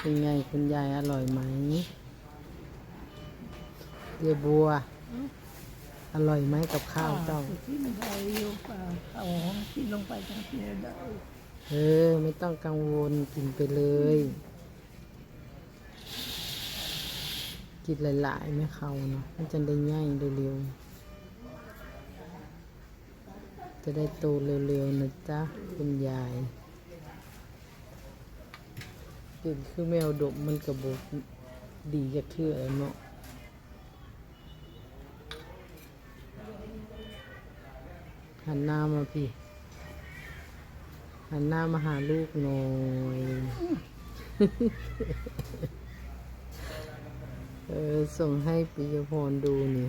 เป็นไงคุณยายอร่อยไหมเยบัว อร่อยไหมกับข้าวเจ้าที่มันไทยอยู่ป่าเอาของกินลงไปทั้งที่ได้เออ ไม่ต้องกังวลกินไปเลย กินหลายๆไม่เข้าเนาะมันจะได้ง่ายเร็วๆจะได้โตเร็วๆนะจ๊ะ คุณยาย กินคือแมวดมมันกระบกดีจากเทื่อเนาะหันหน้ามาพี่ หันหน้ามาหาลูกหน่อยเออส่งให้ปิยพรดูนี่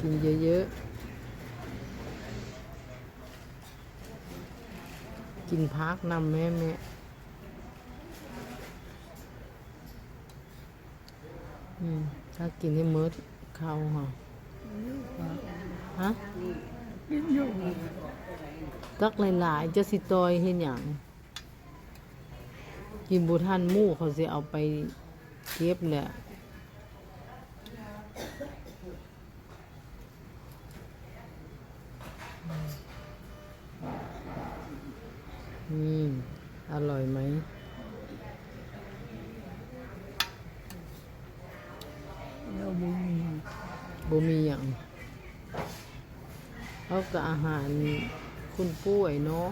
กินเยอะๆ กินพักนำแม่แม่อืมถ้ากินให้มืดเข้าค่ะฮะกินอยู่ตักหลายๆจะสิตอยเห็นอย่างกินบุทันหมู่เขาสิเอาไปเก็บแหละ อร่อยไหมเราบุญบ่มีอย่างเขาก็อาหารคุณป่วยเนาะ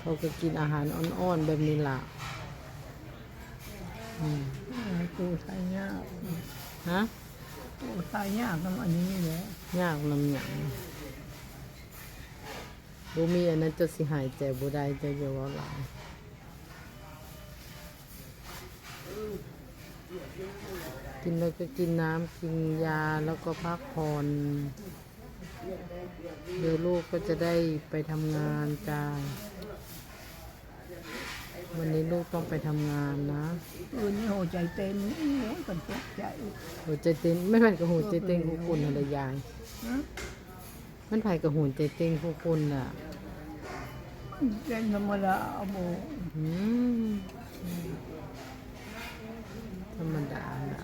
เขาก็กินอาหารอ่อนๆแบบนี้ล่ะอืมตัวไทยยากฮะตัวไทยยากน้ำอันนี้แหละยากลำหยัง บ่มีอันนั้นจะสิหายใจบ่ได้จะอย่าเว่าหลายกินแล้วก็กินน้ำกินยาแล้วก็พักผ่อนเดี๋ยวลูกก็จะได้ไปทำงานจ้าวันนี้ลูกต้องไปทำงานนะตัวนี้หัวใจเต้นโอ้ยกันตกใจหัวใจเต้นไม่แม่นกับหัวใจเต้นคู่คุณอะไรยายฮะ มันไผกับหัวใจเต้นคู่คุณอะเต้นธรรมดาเอาโบอืมธรรมดาล่ะ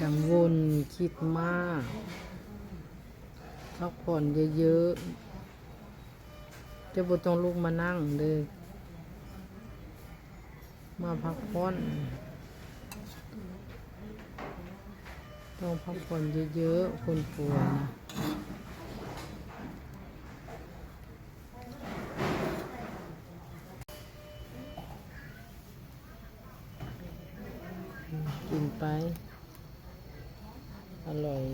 กังวลคิดมากพักผ่อนเยอะๆจะบ่ต้องลุกมานั่งเลยมาพักผ่อน ต้องพักผ่อนเยอะๆ คนป่วยนะกินไป อร่อย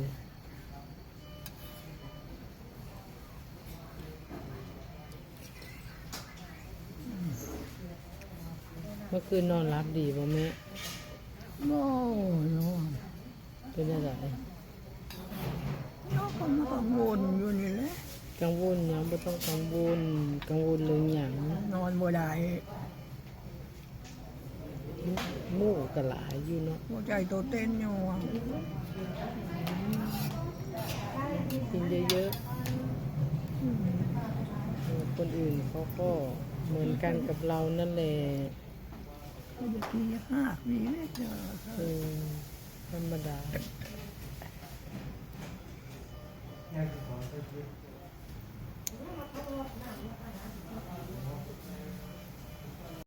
เมื่อคืนนอนรับดีป่ะแม่โอ้ย เป็นอะไรน้องก็มากังวลอยู่นี่แหละกังวลหยังไม่ต้องกังวลกังวลเรื่องหยังนอนบ่ได้หมู่กะหลายอยู่เนาะหัวใจตัวเต้นอยู่อะกินเยอะๆเออคนอื่นเขาก็เหมือนกันกับเรานั่นแหละก็จะกินห้าปีเลยเจอเออ ธรรมดา